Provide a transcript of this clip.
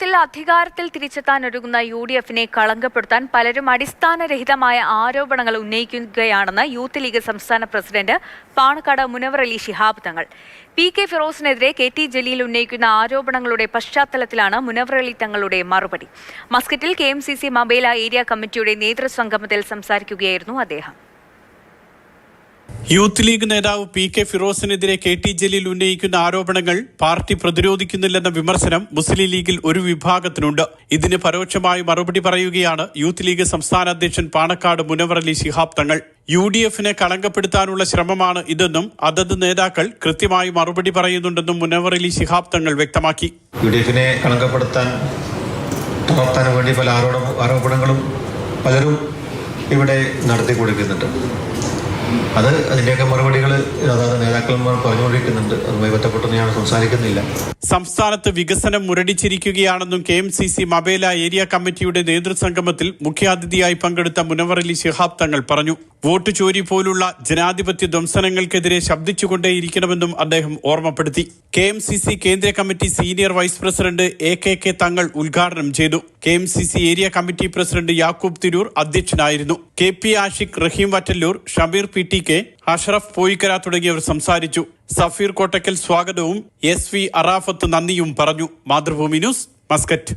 കേരളത്തിൽ അധികാരത്തിൽ തിരിച്ചെത്താൻ ഒരുങ്ങുന്ന യു ഡി എഫിനെ കളങ്കപ്പെടുത്താൻ പലരും അടിസ്ഥാനരഹിതമായ ആരോപണങ്ങൾ ഉന്നയിക്കുകയാണെന്ന് യൂത്ത് ലീഗ് സംസ്ഥാന president Panakkad Munavar Ali Shihab Thangal. P K ഫിറോസിനെതിരെ K T Jaleel ഉന്നയിക്കുന്ന ആരോപണങ്ങളുടെ പശ്ചാത്തലത്തിലാണ് മുനവർ അലി തങ്ങളുടെ മറുപടി. മസ്കറ്റിൽ K M C C Mabela area committee നേതൃസംഗമത്തിൽ സംസാരിക്കുകയായിരുന്നു അദ്ദേഹം. യൂത്ത് ലീഗ് നേതാവ് പി കെ ഫിറോസിനെതിരെ കെ ടി ജലീൽ ഉന്നയിക്കുന്ന ആരോപണങ്ങൾ പാർട്ടി പ്രതിരോധിക്കുന്നില്ലെന്ന വിമർശനം മുസ്ലിം ലീഗിൽ ഒരു വിഭാഗത്തിനുണ്ട്. ഇതിന് പരോക്ഷമായി മറുപടി പറയുകയാണ് യൂത്ത് ലീഗ് സംസ്ഥാന അധ്യക്ഷൻ പാണക്കാട് മുനവറലി ശിഹാബ് തങ്ങൾ. യു ഡി എഫിനെ കളങ്കപ്പെടുത്താനുള്ള ശ്രമമാണ് ഇതെന്നും അതത് നേതാക്കൾ കൃത്യമായി മറുപടി പറയുന്നുണ്ടെന്നും മുനവറലി ശിഹാബ് തങ്ങൾ വ്യക്തമാക്കി. യു ഡി എഫിനെ കളങ്കപ്പെടുത്താൻ വേണ്ടി പല ആരോപണങ്ങളും പലരും ഇവിടെ നടത്തി കൊടുക്കുന്നുണ്ട് അത് അതിന്റെയൊക്കെ മറുപടികൾ നേതാക്കന്മാർ പറഞ്ഞുകൊണ്ടിരിക്കുന്നുണ്ട്. അതുമായി ബന്ധപ്പെട്ടൊന്നും ഞാൻ സംസാരിക്കുന്നില്ല. സംസ്ഥാനത്ത് വികസനം മുരടിച്ചിരിക്കുകയാണെന്നും K M C C Mabela area committee നേതൃസംഗമത്തിൽ മുഖ്യാതിഥിയായി പങ്കെടുത്ത മുനവറലി ശിഹാബ് തങ്ങൾ പറഞ്ഞു. വോട്ട് ചോരി പോലുള്ള ജനാധിപത്യ ധ്വംസനങ്ങൾക്കെതിരെ ശബ്ദിച്ചുകൊണ്ടേയിരിക്കണമെന്നും അദ്ദേഹം ഓർമ്മപ്പെടുത്തി. കെ എം സി സി കേന്ദ്ര committee senior vice president A K K Thangal ഉദ്ഘാടനം ചെയ്തു. K M C C area committee president Yakub Tirur അധ്യക്ഷനായിരുന്നു. K P Ashiq Rahim Vattalloor Shameer P T K Ashraf Poyikkara തുടങ്ങിയവർ സംസാരിച്ചു. സഫീർ കോട്ടക്കൽ സ്വാഗതവും S V Arafat നന്ദിയും പറഞ്ഞു. Mathrubhumi news Muscat.